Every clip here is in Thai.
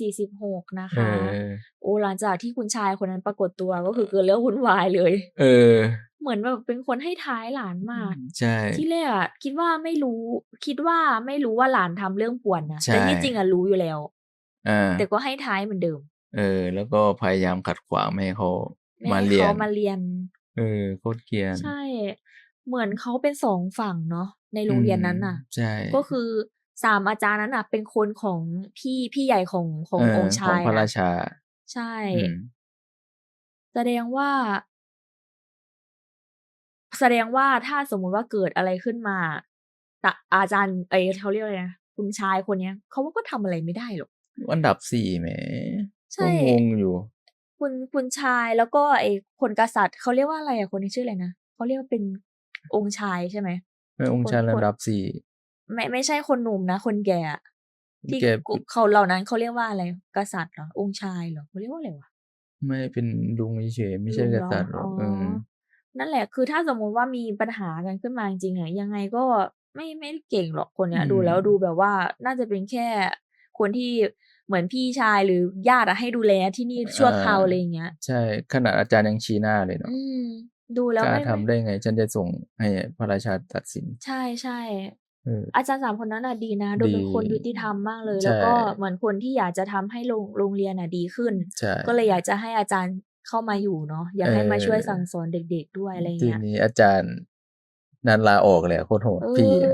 สี่สิบหกนะคะโอ้หลังจากที่คุณชายคนนั้นปรากฏตัวก็คือเกิดเรื่องวุ่นวายเลย เออ เหมือนแบบเป็นคนให้ท้ายหลานมาก ใช่ ที่แรกอะคิดว่าไม่รู้ คิดว่าไม่รู้ว่าหลานทำเรื่องป่วนนะแต่ที่จริงอะรู้อยู่แล้วอแต่ก็ให้ท้ายเหมือนเดิม เออ แล้วก็พยายามขัดขวางไม่ให้เขามาเรียนเขามาเรียน เออโคตรเกียน ใช่ เหมือนเขาเป็นสองฝั่งเนาะในโรงเรียนนั้นอะ ใช่ ก็คือ สามอาจารย์นั้นน่ะ เป็นคนของพี่พี่ใหญ่ของของเองค์ชายของพระราน่ะชา ใช่อืมแสดงว่า แสดงว่าถ้าสมมุติว่าเกิดอะไรขึ้นมาตะอาจารย์เอยเขาเรียกอะไรนะคุณชายคนเนี้ยเขาว่าก็ทำอะไรไม่ได้หรอกอันดับสี่แหมใช่ก็งงอยู่ คุณคุณชายแล้วก็ไอ้คนกษัตริย์เขาเรียกว่าอะไรอะคนนี้ชื่ออะไรนะเขาเรียกว่าเป็นองค์ชายใช่ไหมไม่องค์ชายคนระดับสี่ ไม่ไม่ใช่คนหนุ่มนะ คนแก่อะที่แกกุเขาเหล่านั้นเขาเรียกว่าอะไรกษัตริย์เหรอองค์ชายเหรอเขาเรียกว่าอะไรวะ ไม่เป็นลุงเฉยๆไม่ใช่ลุกงเหรอษัตริย์หรอกอ๋อ เออนั่นแหละคือถ้าสมมุติว่ามีปัญหากันขึ้นมาจริงๆอะยังไงก็ไม่ไม่ได้เก่งหรอกคนเนี้ยอืมดูแล้วดูแบบว่าน่าจะเป็นแค่คนที่เหมือนพี่ชายหรือญาติอะให้ดูแลที่นี่ชั่วคราวอะไรอย่างเงี้ย ใช่ ขนาดอาจารย์ยังชี้หน้าเลยเนาะอืม ดูแล้วกล้าไม่ทำได้ไง ฉันจะส่งให้พระราชาตัดสิน ใช่ใช่เอออาจารย์สามคนนั้นอะดีนะ ดูเป็นดีคนยุติธรรมมากเลยใช่แล้วก็เหมือนคนที่อยากจะทำให้โรงโรงเรียนอะดีขึ้นใช่ก็เลยอยากจะให้อาจารย์เข้ามาอยู่เนาะอยากให้มาเออช่วยสั่งสอนเด็ก ๆด้วยอะไรทีเงี้ยนี้อาจารย์นันลาออกเลยอะโคตรโหดเอพี่อ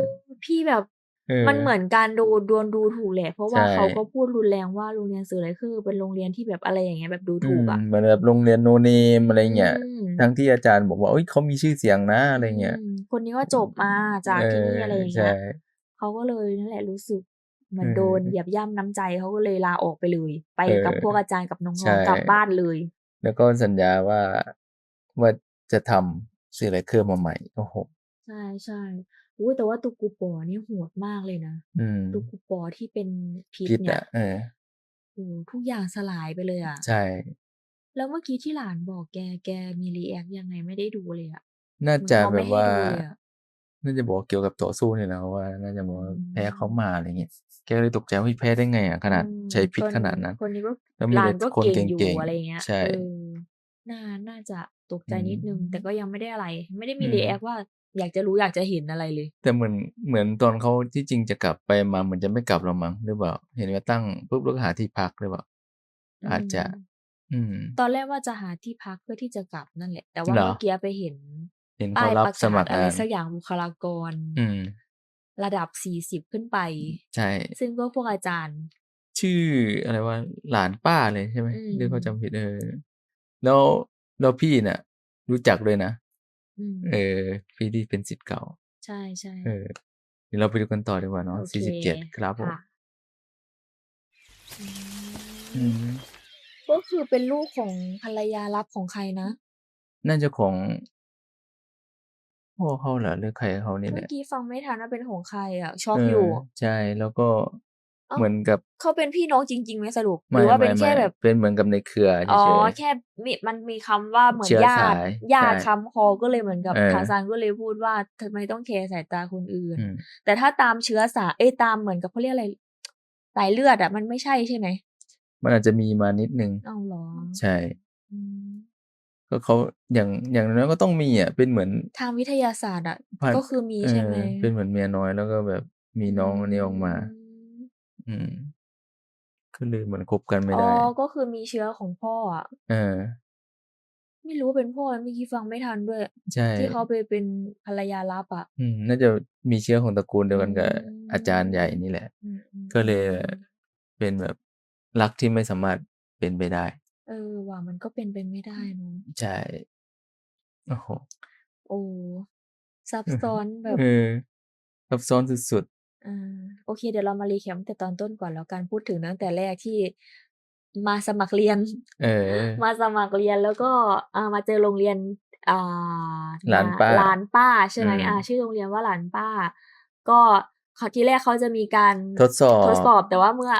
พี่แบบเออ มันเหมือนการดูดวนดูถูกแหละ เพราะว่าใช่ เขาก็พูดรุนแรงว่าโรงเรียนสื่ออะไรคือ เป็นโรงเรียนที่แบบอะไรอย่างเงี้ยแบบดูถูกอะอืมเหมือนแบบโรงเรียนโนเนมอะไรเงี้ย อืมทั้งที่อาจารย์บอกว่าเอ้ยเขามีชื่อเสียงนะอะไรเงี้ยอืมคนนี้ก็จบมาจากที่นี่อะไรอย่างเงี้ย ใช่ เขาก็เลยนั่นแหละรู้สึกเหมันเออโดนเหยียบย่ำน้ำใจเขาก็เลยลาออกไปเลย ไปเออกับพวกอาจารย์กับน้ใช่ องๆกลับบ้านเลย แล้วก็สัญญาว่าว่าจะทำสื่ออะไรเครื่องมาใหม่ โอ้โห ใช่ใช่ อุ้ยแต่ว่าตุกูปอนี่โหดมากเลยนะอืมตุกูปอที่เป็นพิษพิษเนี่ยอะเออ โอ้ทุกอย่างสลายไปเลยอะ ใช่ แล้วเมื่อกี้ที่หลานบอกแกแกมีรีแอคยังไงไม่ได้ดูเลยอะ น่าเหมือนจะเขาแบไม่บให้ว่า ดูเลยอะ น่าจะบอกเกี่ยวกับต่อสู้เนี่ยนะว่า น่าจะบอกว่าอืมแพ้เขามาอะไรเงี้ย แกเลยตกใจว่าเฮ้ยแพ้ได้ไงอะขนาดอืมใช้พิษคนขนาดนั้น คนนี้ก็แล้วมีหลาแต่นก็คนเก่งอยู่เก่งๆอะไรเงี้ยใช่ เออน่าน่าจะตกใจนิดนึงอืมแต่ก็ยังไม่ได้อะไร ไม่ได้มีอืมรีแอคว่า อยากจะรู้อยากจะเห็นอะไรเลย แต่เหมือนเหมือนตอนเขาที่จริงจะกลับไปมาเหมือนจะไม่กลับหรอกมั้งหรือเปล่า เห็นว่าตั้งปุ๊บแล้วก็หาที่พักหรือเปล่าอาจจะ อืมอืมตอนแรกว่าจะหาที่พักเพื่อที่จะกลับนั่นแหละ แต่ว่าเหรอเมื่อกี้ไปเห็นเห็นป้าเขายรับประสกามัศครอะไรงานสักอย่างบุคลากร อืม ระดับสี่สิบขึ้นไป ใช่ ซึ่งก็พวกอาจารย์ ชื่ออะไรว่าหลานป้าเลยใช่ไหมอืมหรือเขาจำผิดเออแล้วแล้วพี่น่ะรู้จักเลยนะอืม เออพี่ที่เป็นศิษย์เก่า ใช่ใช่เออเดี๋ยวเราไปดูกันต่อดีกว่าเนาะโอเคสี่สิบเจ็ดครับผมค่ะอือืมมก็คือเป็นลูกของภรรยารับของใครนะ น่าจะของพ่อเขาเหรอหรือใครเขานี่แหเมื่อละกี้ฟังไม่ทันว่าเป็นของใครอะช็อกเอออยู่ ใช่แล้วก็ เอ้า เหมือนกับเขาเป็นพี่น้องจริงๆไหมสรุปหไม่รือว่าเป็ไม่นไม่แค่แบบ เป็นเหมือนกับในเครืออ๋อเฉย แค่มีมันมีคำว่าเหมือนเชื้อญาสาติยญาติใช่คำคอก็เลยเหมือนกับเออ ทาซานก็เลยพูดว่าทำไมต้องแคร์สายตาคนอื่นอืมแต่ถ้าตามเชื้อสายเอ้ยตามเหมือนกับเขาเรียกอะไรสายเลือดอะมันไม่ใช่ใช่ไหมมันอาจจะมีมานิดนึง เอาเหรอใช่ อืมก็เขาอย่างอย่างน้อยก็ต้องมีอะเป็นเหมือนทางวิทยาศาสตร์อะพันก็คือมีใช่ไหมเออเป็นเหมือนเมียน้อยแล้วก็แบบมีน้องคนนี้ออกมา อืม อืม ก็เลยเหมือนคบกันไม่อ๋อ ได้ ก็คือมีเชื้อของพ่ออะ เออ ไม่รู้ว่าเป็นพ่อเมื่อกี้ฟังไม่ทันด้วย ใช่ ที่เขาไปเป็นภรรยาลับอะ อืม น่าจะมีเชื้อของตระกูลเดียวกันกับอืมอาจารย์ใหญ่นี่แหละ อืมอืมก็เลยอืมเป็นแบบรักที่ไม่สามารถเป็นไปได้ เออว่ามันก็เป็นไปไม่ได้เนอะใช่ โอ้โหโอ้ ซับซ้อนแบบเออซับซ้อนสุด อ่าโอเค เดี๋ยวเรามารีแคปตั้งแต่ตอนต้นก่อนแล้วกัน พูดถึงตั้งแต่แรกที่มาสมัครเรียนๆเออ มาสมัครเรียน แล้วก็ อ่า มาเจอโรงเรียน อ่า หลานป้า หลานป้า ใช่ไหมอืมอ่าชื่อโรงเรียนว่าหลานป้า ก็เขาทีแรกเขาจะมีการทดสอบทดสอบ แต่ว่าเมื่อ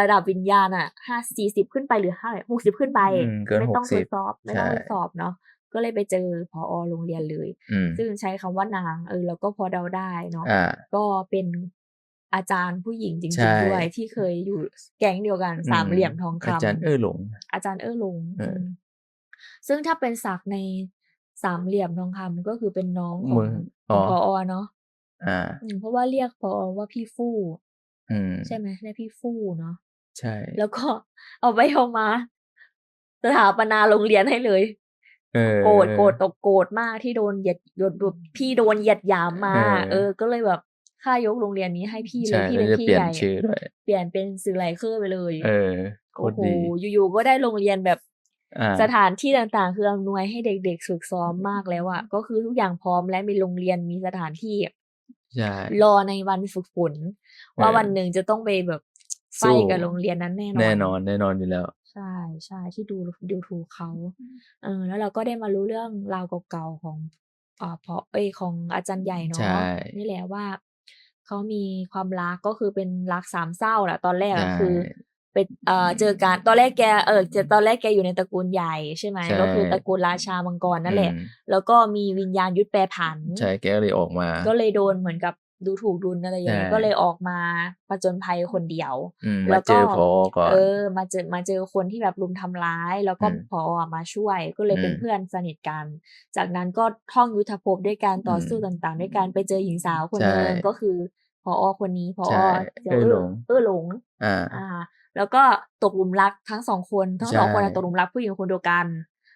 ระดับวิญญาณอะห้าสี่สิบขึ้นไป หรือห้าหกสิบขึ้นไป อืม เกิน ไม่ต้องทด60สอบ ไม่ต้องใช่ทดสอบเนาะ ก็เลยไปเจอพอโรงเรียนเลยอืมซึ่งใช้คำว่านางเออแล้วก็พอเดาได้เนาะอ่าก็เป็นอาจารย์ผู้หญิงจใช่ริงๆด้วยที่เคยอยู่แก๊งเดียวกันสามเหลี่ยมทองคำอาจารย์เออหลง อาจารย์เออหลงเอออืมซึ่งถ้าเป็นศักดิ์ในสามเหลี่ยมทองคำก็คือเป็นน้องขมึองงขอ๋อองพอเนาะอ่าอืมเพราะว่าเรียกพอว่าพี่ฟู่อืมใช่ไหมเรียกพี่ฟู่เนาะใช่ แล้วก็เอาไปเอามาสถาปนาโรงเรียนให้เลยเออ โกรธโกรธตกโกรธมากที่โดนเหยียดโดนโดนพี่โดนเหยียดหยามมาเออเออ ก็เลยแบบค่ายกโรงเรียนนี้ให้พี่เลใช่ยพี่แล้เป็วนจะพี่เปลี่ยใหนญ่ชื่อด้วยเปลี่ยนเป็นสื่อไลเคอร์ไปเลย เออโคโอ้ตรโหดีอยู่ๆก็ได้โรงเรียนแบบอ่าสถานที่ต่างๆ คืออำนวยให้เด็กๆฝึกซ้อมมากแล้วอะก็คือทุกอย่างพร้อมและมีโรงเรียนมีสถานที่ใช่รอในวันฝึกฝนว่าเออวันหนึ่งจะต้องไปแบบไฟสู้กับโรงเรียนนั้นแน่นอนแน่นอนแน่นอนอยู่แล้ว ใช่ใช่ที่ดูดูถูกเขาเออแล้วเราก็ได้มารู้เรื่องราวเก่าๆของอ่าพอเอยของอาจารย์ใหญ่เนาะใช่นี่แหละว่าเขามีความรักก็คือเป็นรักสามเศร้าแหละตอนแรกอะใช่คือเป็นเอ่อเจอกันตอนแรกแกเออเจอตอนแรกแกอยู่ในตระกูลใหญ่ใช่ไหมใช่ก็คือตระกูลราชามังกรนั่นแหละอืมแล้วก็มีวิญญาณยุทธแปรผัน ใช่แกก็เลยออกมา ก็เลยโดนเหมือนกับ ดูถูกดุลอะไรอย่างเงี้ยใช่ก็เลยออกมาผจญภัยคนเดียวอืมแล้มาวก็เจอพอก่อนเออมาเจอมาเจอคนที่แบบรุมทำร้าย แล้วก็อืมพอมาช่วยก็เลยเป็นอืมเพื่อนสนิทกัน จากนั้นก็ท่องยุทธภพด้วยการต่ออมสู้ต่างๆ ด้วยการไปเจอหญิงสาวคนใช่หนึ่งก็คือพอคนนี้พอใช่เดี๋ยวเอ้ยหลงเออหลงอ่าอ่า แล้วก็ตกหลุมรักทั้งสองคนทั้งสองใช่คนอะตกหลุมรักผู้หญิงคนเดียวกัน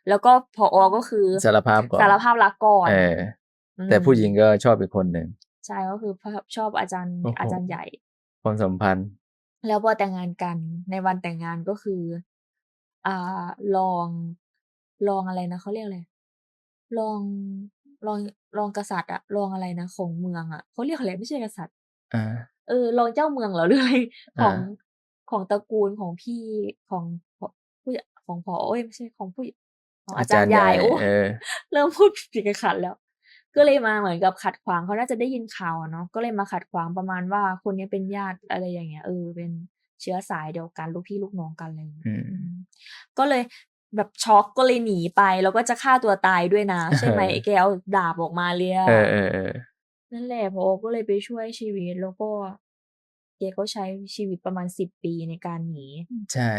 แล้วก็พอก็คือสารภาพก่อนสารภาพรักก่อนเอออืมแต่ผู้หญิงก็ชอบอีกคนหนึ่ง ใช่ก็คือชอบอาจารย์โอ้โหอาจารย์ใหญ่ความสัมพันธ์ แล้วพอแต่งงานกันในวันแต่งงานก็คืออ่ารองรองอะไรนะเขาเรียกอะไรรองรองรองกษัตริย์อะรองอะไรนะของเมืองอะเขาเรียกอะไรไม่ใช่กษัตริย์อ่าเออรองเจ้าเมืองเหรอหรืออะไรขอ่าองของตระกูลของพี่ของผู้ของพอเอ้ยไม่ใช่ของผู้ของอาจารย์ใหญ่โอ้เออเริ่มพูดผิดกันขัดแล้ว ก็เลยมาเหมือนกับขัดขวางเขาน่าจะได้ยินข่าวอะเนาะก็เลยมาขัดขวางประมาณว่าคนนี้เป็นญาติอะไรอย่างเงี้ยเออเป็นเชื้อสายเดียวกันลูกพี่ลูกน้องกันอะไรอย่างเงี้ยอืมอืมก็เลยแบบช็อกก็เลยหนีไป แล้วก็จะฆ่าตัวตายด้วยนะ ใช่ไหมเออแกเอาดาบออกมาเลยอะเออเออเออนั่นแหละพอก็เลยไปช่วยชีวิตแล้วก็แกก็ใช้ชีวิตประมาณสิบปีในการหนี ใช่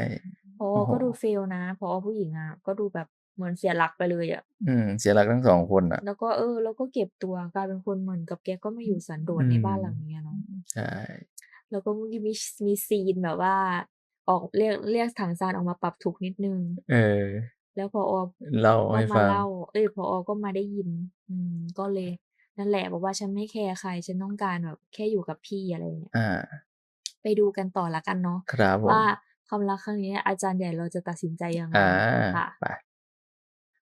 พอโอ้โหก็ดูเฟลนะพอผู้หญิงอะ ก็ดูแบบ เหมือนเสียหลักไปเลยอะอืมเสียหลักทั้งสองคนอะ แล้วก็เออ แล้วก็เก็บตัวกลายเป็นคนเหมือนกับแกก็ไม่อยู่สันโดษในบ้านหลังเนี้ยเนาะใช่แล้วก็มีมีมีซีนแบบว่า ออกเรียกเรียกถังซานออกมาปรับทุกข์นิดนึง เออ แล้วพอเล่าก็ให้มาฟังเล่าเอ้ยพอก็มาได้ยิน อืม ก็เลยนั่นแหละบอกว่าฉันไม่แคร์ใคร ฉันต้องการแบบแค่อยู่กับพี่อะไรอย่างเงี้ยอ่า ไปดูกันต่อละกันเนาะครับผมว่าความรักครั้งนี้อาจารย์ใหญ่เราจะตัดสินใจยังไงอ่าค่ะไป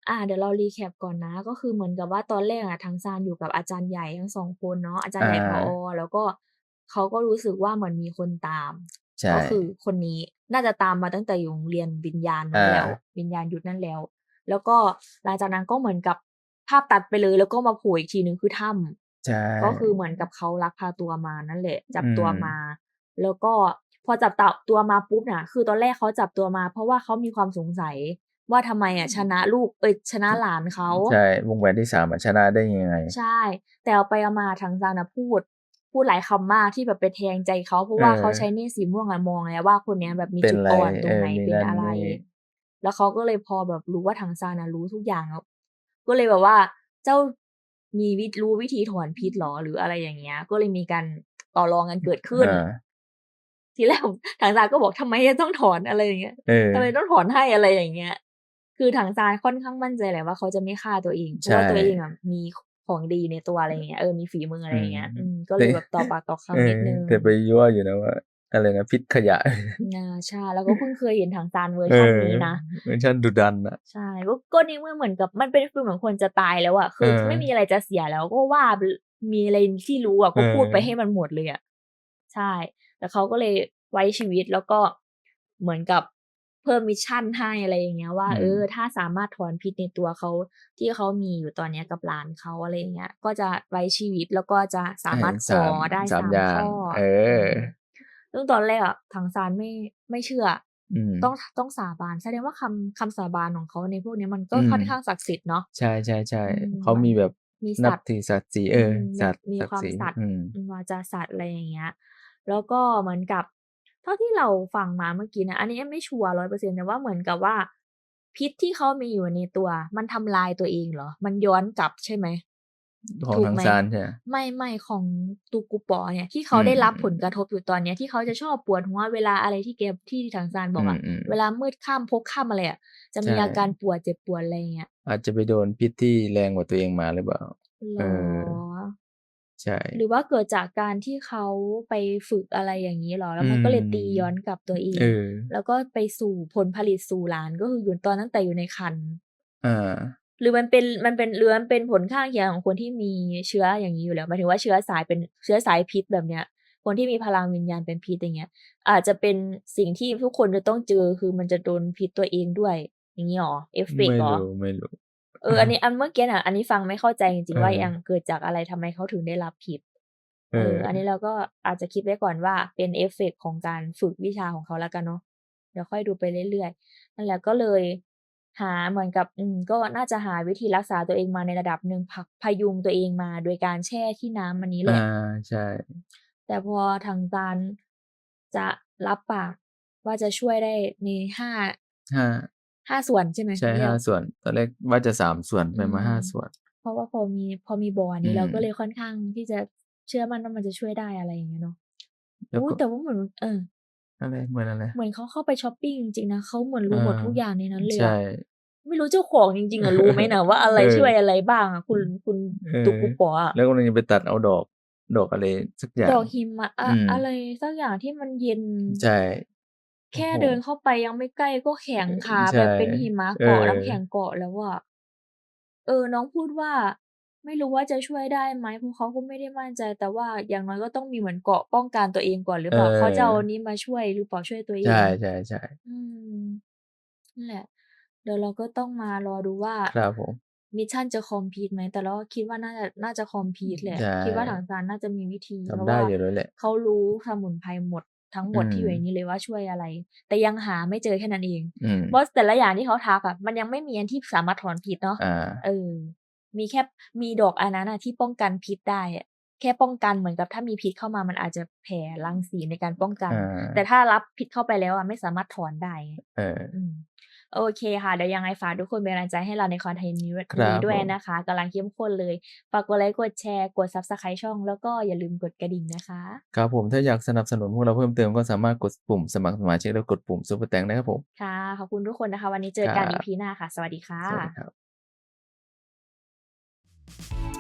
อ่าเดี๋ยวเรารีแคปก่อนนะ ก็คือเหมือนกับว่าตอนแรกอะทางซานอยู่กับอาจารย์ใหญ่ทั้งสองคนเนาะอาจารย์ใหญ่พอ่าอแล้วก็เขาก็รู้สึกว่าเหมือนมีคนตามใช่ก็คือคนนี้น่าจะตามมาตั้งแต่อยู่โรงเรียนวิญญาณนั่นแล้วอ่าวิญญาณหยุดนั่นแล้ว แล้วก็หลังจากนั้นก็เหมือนกับภาพตัดไปเลย แล้วก็มาโผล่อีกทีนึงคือถ้ำใช่ก็คือเหมือนกับเขาลักพาตัวมานั่นแหละ จับตัวอืมมา แล้วก็พอจับตัวมาปุ๊บน่ะคือตอนแรกเขาจับตัวมา เพราะว่าเขามีความสงสัย ว่าทำไมอะชนะลูกเอ้ยชนะหลานเขาใช่วงแหวนที่สามอะชนะได้ยังไง ใช่ แต่เอาไปเอามาทางซานะพูด พูดหลายคำมากที่แบบไปแทงใจเขาเพราะว่าเออเขาใช้เนตรสีม่วงอะมองแล้วว่าคนเนี้ยแบบมีเป็นจุดอะไรอ่อนตรงไหนเออมีเป็นนั่นอะไรนี่แล้วเขาก็เลยพอแบบรู้ว่าทางซานะรู้ทุกอย่างแล้วก็เลยแบบว่าเจ้ามีวิรู้วิธีถอนพิษหรอหรืออะไรอย่างเงี้ย ก็เลยมีการต่อรองกันเกิดขึ้นอ่าทีแรกผมถังซานก็บอกทำไมจะต้องถอนอะไรอย่างเงี้ยเออทำไมต้องถอนให้อะไรอย่างเงี้ย คือถังซานค่อนข้างมั่นใจแหละว่าเขาจะไม่ฆ่าตัวเองเพราะว่าใช่ตัวเองอะมีของดีในตัวอะไรอย่างเงี้ยเออมีฝีมืออะไรอย่างเงี้ยอืมอืมก็เลยแบบต่อปากต่อเอคำนิดอนึงแต่ไปยั่วอยู่นะว่าอะไรนะพิษขยะน่าใช่แล้วก็เพิ่งเคยเห็นถังซานเวอร์เอชันอนี้นะเวอร์ชันดุดันอะใช่ก็ก็นี่เมื่อเหมือนกับมันเป็นฟีลเหมือนคนจะตายแล้วอะคือเออไม่มีอะไรจะเสียแล้วก็ว่ามีอะไรที่รู้อะก็เออพูดไปให้มันหมดเลยอะใช่ แต่เขาก็เลยไว้ชีวิตแล้วก็เหมือนกับเพิ่มมิชชั่นให้อะไรอย่างเงี้ยว่าอืมเออถ้าสามารถถอนพิษในตัวเขาที่เขามีอยู่ตอนเนี้ยกับหลานเขาอะไรอย่างเงี้ย ก็จะไว้ชีวิตแล้วก็จะสามารถขอได้สาสามมอย่างข้อเออซึ่งตอนแรกอะทางซานไม่ไม่เชื่ออืมต้องต้องสาบานแสดงว่าคำคำสาบานของเขาในพวกเนี้ยมันก็อืมค่อนข้างศักดิ์สิทธิ์เนาะใช่ใช่ใช่อืมเขามีแบบมีนัสับตว์ถือสัตว์สีเอออืมสัตว์มีศักความดิ์ศรีสัตย์อืมวาจาสัตว์อะไรอย่างเงี้ย แล้วก็เหมือนกับเท่าที่เราฟังมาเมื่อกี้นะ อันนี้ไม่ชัวร์ร้อยเปอร์เซ็นแต่ว่าเหมือนกับว่า พิษที่เขามีอยู่ในตัว มันทำลายตัวเองเหรอ มันย้อนกลับใช่ไหมของถูกทางไหมซานใช่ไหมไม่ไม่ของตูกูปอเนี่ย ที่เขาอืมได้รับอืมผลกระทบอยู่ตอนเนี้ยที่เขาจะชอบปวดหัวเวลาอะไรที่เกมที่ทางซานบอกอะอืมอืมเวลามืดค่ำพกค่ำอะไรอะจะมีใช่อาการปวดเจ็บปวดอะไรอย่างเงี้ยอาจจะไปโดนพิษที่แรงกว่าตัวเองมาหรือเปล่าเหรเอออ ใช่ หรือว่าเกิดจากการที่เขาไปฝึกอะไรอย่างนี้เหรอ แล้วมันก็เลยตีย้อนกลับตัวเองเออแล้วก็ไปสู่ผลผลิตสู่หลานก็คืออยู่ตอนตั้งแต่อยู่ในครรภ์อ่าหรือมันเป็นมันเป็นหรือมันเป็นผลข้างเคียงของคนที่มีเชื้ออย่างนี้อยู่แล้วหมายถึงว่าเชื้อสายเป็นเชื้อสายพิษแบบเนี้ย คนที่มีพลังวิญญาณเป็นพิษอย่างเงี้ย อาจจะเป็นสิ่งที่ทุกคนจะต้องเจอคือมันจะโดนพิษตัวเองด้วย อย่างนี้หรอเอฟเฟกไม่ต์หรอรู้ไม่รู้ เอออันนี้อันเมื่อกี้น่ะ อันนี้ฟังไม่เข้าใจจริงๆว่าเออยังเกิดจากอะไรทำไมเขาถึงได้รับพิษเอเอออ อันนี้เราก็อาจจะคิดไว้ก่อนว่าเป็นเอฟเฟกต์ของการฝึกวิชาของเขาแล้วกันเนาะเดี๋ยวค่อยดูไปเรื่อยๆนั่นแหละก็เลยหาเหมือนกับอืมก็น่าจะหาวิธีรักษาตัวเองมาในระดับหนึ่งพักพยุงตัวเองมาโดยการแช่ที่น้ำอันนี้แหอ่าละใช่ แต่พอทางซานจะรับปากว่าจะช่วยได้ในห้าห้า ห้าส่วนใช่ไหมใช่เรียกห้าส่วน ตอนแรกว่าจะสามส่วนไปมาอืมห้าส่วน เพราะว่าพอมีพอมีบออันนี้อืมเราก็เลยค่อนข้างที่จะเชื่อมั่นว่ามันจะช่วยได้อะไรอย่างเงี้ยเนาะแล้วโอ้ก็แต่ว่าเหมือนเอออะไรเหมือนอะไรเหมือนเขาเข้าไปช้อปปิ้งจริงๆนะเขาเหมือนรู้หมดอ่าทุกอย่างในนั้นเลยใช่อะไม่รู้เจ้าของจริงๆอะรู้ไหมนะว่าอะไรเออช่วยอะไรบ้างอะคุณคุณเออตุกกุปออะแล้วก็มันยังไปตัดเอาดอก ดอกอะไรสักอย่างดอกหิมะอะอืมอะไรสักอย่างที่มันเย็นใช่ แค่โอ้โหเดินเข้าไปยังไม่ใกล้ก็แข็งขาใช่ แบบเป็นหิมะเกาะเออน้ำแข็งเกาะแล้วอะ เออ น้องพูดว่า ไม่รู้ว่าจะช่วยได้ไหม เพราะเขาก็ไม่ได้มั่นใจ แต่ว่าอย่างน้อยก็ต้องมีเหมือนเกราะป้องกันตัวเองก่อนหรือเปล่าเออเขาจะเอาอันนี้มาช่วยหรือเปล่า ช่วยตัวเองใช่ใช่ใช่อืม นั่นแหละ เดี๋ยวเราก็ต้องมารอดูว่า ครับผม มิชชั่นจะคอมพลีทไหม แต่เราก็คิดว่าน่าจะ น่าจะคอมพลีทแหละ ใช่ คิดว่าถังซานน่าจะมีวิธีเพทำราะได้ว่าอยู่แล้วแหละ เขารู้สมุนไพรหมด ทั้งหมดอืมที่อยู่ในนี้เลยว่าช่วยอะไร แต่ยังหาไม่เจอแค่นั้นเองอืมเพราะแต่ละอย่างที่เขาทักอะมันยังไม่มีอันที่สามารถถอนพิษเนาะอ่าเออ มีแค่มีดอกอันนั้นอะที่ป้องกันพิษได้อะแค่ป้องกันเหมือนกับถ้ามีพิษเข้ามามันอาจจะแผ่รังสีในการป้องกันอ่าแต่ถ้ารับพิษเข้าไปแล้วอะไม่สามารถถอนได้เอออืม โอเคค่ะ เดี๋ยวยังไงฝากทุกคนเป็นกำลังใจให้เราในคอนเทนต์นี้ครับนี้ด้วยผมนะคะกำลังเข้มข้นเลยฝากกดไลค์กดแชร์กด subscribe ช่องแล้วก็อย่าลืมกดกระดิ่งนะคะครับผมถ้าอยากสนับสนุนพวกเราเพิ่มเติมก็สามารถกดปุ่มสมัครสมาชิกแล้วกดปุ่มซุปเปอร์แตงได้ครับผมค่ะขอบคุณทุกคนนะคะ วันนี้เจอกันครับ EP หน้าค่ะ สวัสดีค่ะสวัสดีครับ